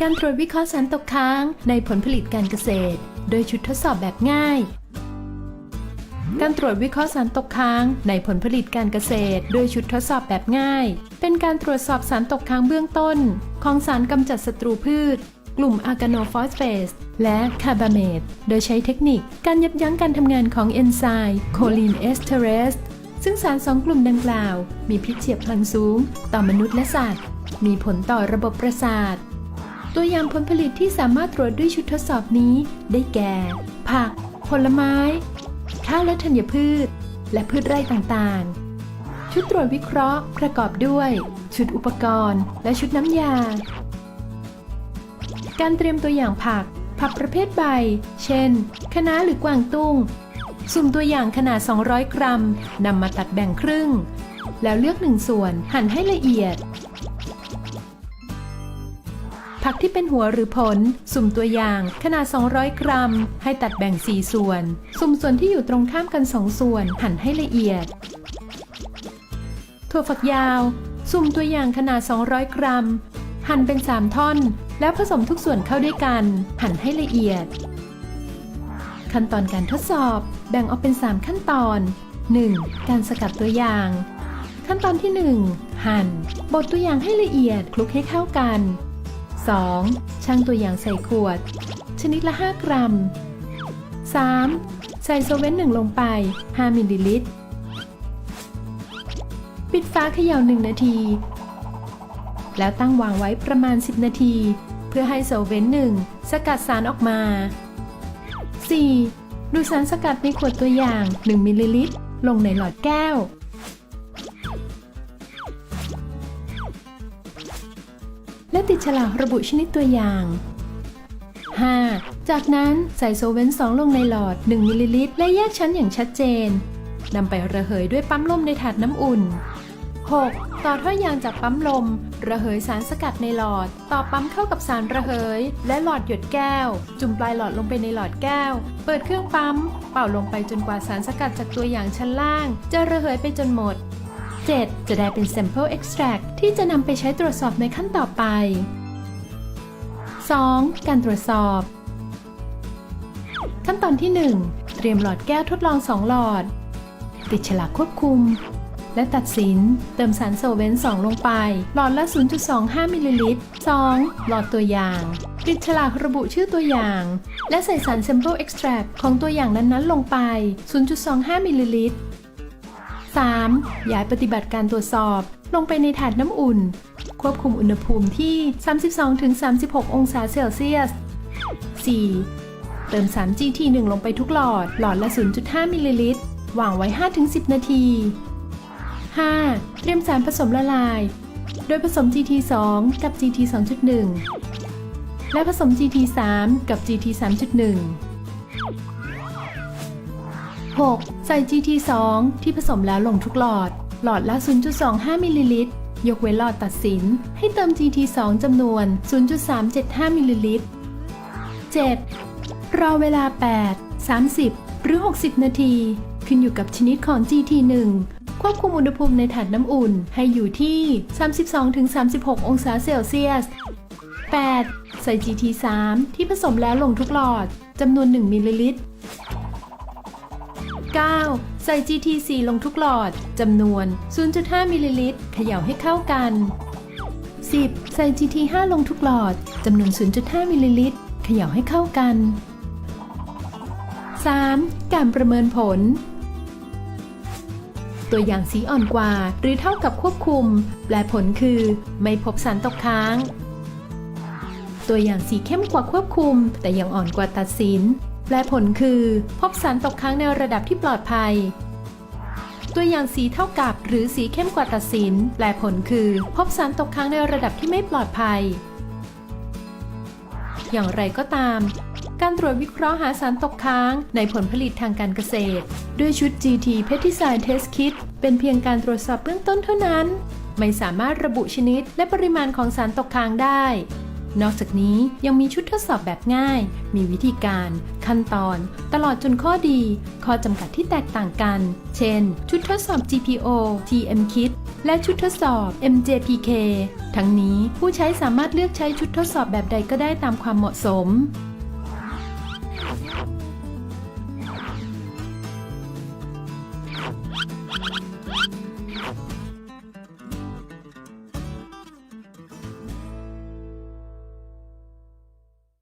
การตรวจวิเคราะห์สารตกค้างในผลผลิตการเกษตร โดยชุดทดสอบแบบง่าย การตรวจวิเคราะห์สารตกค้างในผลผลิตการเกษตร โดยชุดทดสอบแบบง่าย เป็นการตรวจสอบสารตกค้างเบื้องต้น ของสารกำจัดศัตรูพืช กลุ่มอากาโนฟอสเฟสและคาร์บาเมตโดยใช้เทคนิคการยับยั้งการทำงานของเอนไซม์โคลีนเอสเทเรสซึ่งสารสองกลุ่มดังกล่าว มีพิษเฉียบพลันสูง ต่อมนุษย์และสัตว์ มีผลต่อระบบประสาท ตัวอย่างผลผลิตที่สามารถตรวจด้วยชุดทดสอบนี้ ได้แก่ ผัก ผลไม้ ข้าวและธัญพืช และพืชไร่ต่างๆ ชุดตรวจวิเคราะห์ ประกอบด้วย ชุดอุปกรณ์ และชุดน้ำยา การเตรียมตัวอย่างผัก ผักประเภทใบ เช่น คะน้าหรือกวางตุ้ง สุ่มตัวอย่างขนาด 200 กรัมนำมาตัดแบ่งครึ่ง แล้วเลือกหนึ่งส่วนหั่นให้ละเอียด ผักที่เป็นหัวหรือผล สุ่มตัวอย่างขนาด 200 กรัม ให้ตัดแบ่ง 4 ส่วน สุ่มส่วนที่อยู่ตรงข้ามกัน 2 ส่วน หั่นให้ละเอียด ถั่วฝักยาว สุ่มตัวอย่างขนาด 200 กรัม หั่นเป็น 3 ท่อน แล้วผสมทุกส่วนเข้าด้วยกัน หั่นให้ละเอียด ขั้นตอนการทดสอบ แบ่งออกเป็น 3 ขั้นตอน 1. การสกัดตัวอย่าง ขั้นตอนที่ 1 หั่น บดตัวอย่างให้ละเอียด คลุกให้เข้ากัน 2. ชั่งตัวอย่างใส่ขวด ชนิดละ 5 กรัม 3. ใส่โซเวนหนึ่งลงไป 5 มิลลิลิตร ปิดฝาเขย่า1นาที แล้วตั้งวางไว้ประมาณ 10 นาที เพื่อให้โซเวนหนึ่งสกัดสารออกมา 4. ดูสารสกัดในขวดตัวอย่าง 1 มิลลิลิตร ลงในหลอดแก้ว และติดฉลากระบุชนิดตัวอย่าง 5. จากนั้นใส่โซเวน2ลงในหลอด 1 มิลลิลิตร และแยกชั้นอย่างชัดเจนนำไประเหยด้วยปั๊มลมในถาดน้ำอุ่น 6. ต่อท่อยางจากปั๊มลม ระเหยสารสกัดในหลอด ต่อปั๊มเข้ากับสารระเหย และหลอดหยดแก้ว จุ่มปลายหลอดลงไปในหลอดแก้ว เปิดเครื่องปั๊ม เป่าลงไปจนกว่าสารสกัดจากตัวอย่างชั้นล่าง จะระเหยไปจนหมด 7. จะได้เป็น sample extract ที่จะนำไปใช้ตรวจสอบในขั้นต่อไป 2. การตรวจสอบ ขั้นตอนที่ 1 เตรียมหลอดแก้วทดลอง 2 หลอด ติดฉลากควบคุม และตัดสิน เติมสารโซเวนต์2ลงไป หลอดละ 0.25 มิลลิลิตร 2. หลอดตัวอย่าง ติดฉลากระบุชื่อตัวอย่าง และใส่สาร sample extract ของตัวอย่างนั้นๆ ลงไป 0.25 มิลลิลิตร 3. ย้ายปฏิบัติการตรวจสอบ ลงไปในถาดน้ำอุ่น ควบคุมอุณหภูมิที่ 32-36 องศาเซลเซียส 4. เติมสาร GT1 ลงไปทุกหลอด หลอดละ 0.5 มิลลิลิตรวางไว้ 5-10 นาที 5. เตรียมสารผสมละลาย โดยผสม GT2 กับ GT 2.1 และผสม GT3 กับ GT 3.1 6. ใส่ GT2 ที่ผสมแล้วลงทุกหลอด หลอดละ 0.25มิลลิลิตร ยกเว้นหลอดตัดสิน ให้เติม GT2 จำนวน 0.375มิลลิลิตร 7. รอเวลา 8 30 หรือ 60 นาที ขึ้นอยู่กับชนิดของ GT1 ควบคุมอุณหภูมิในถาดน้ำอุ่นให้อยู่ที่ 32-36 องศาเซลเซียส 8. ใส่ GT3 ที่ผสมแล้วลงทุกหลอดจำนวน 1มิลลิลิตร 9. ใส่ GT4 ลงทุกหลอด จำนวน 0.5 มิลลิลิตรเขย่าให้เข้ากัน 10. ใส่ GT5 ลงทุกหลอด จำนวน 0.5 มิลลิลิตรเขย่าให้เข้ากัน 3. การประเมินผล ตัวอย่างสีอ่อนกว่าหรือเท่ากับควบคุม แปลผลคือ ไม่พบสารตกค้าง ตัวอย่างสีเข้มกว่าควบคุม แต่ยังอ่อนกว่าตัดสิน แปลผลคือพบสารตกค้างในระดับที่ปลอดภัย ตัวอย่างสีเท่ากับหรือสีเข้มกว่าตัดสิน แปลผลคือ พบสารตกค้างในระดับที่ไม่ปลอดภัย อย่างไรก็ตาม การตรวจวิเคราะห์หาสารตกค้างในผลผลิตทางการเกษตร ด้วยชุด GT Pesticide Test Kit เป็นเพียงการตรวจสอบเบื้องต้นเท่านั้น ไม่สามารถระบุชนิดและปริมาณของสารตกค้างได้ นอกจากนี้ยังมีชุดทดสอบแบบง่าย มีวิธีการ ขั้นตอน ตลอดจนข้อดี ข้อจำกัดที่แตกต่างกัน เช่น ชุดทดสอบ GPO TM-KIT และชุดทดสอบ MJPK ทั้งนี้ผู้ใช้สามารถเลือกใช้ชุดทดสอบแบบใดก็ได้ตามความเหมาะสม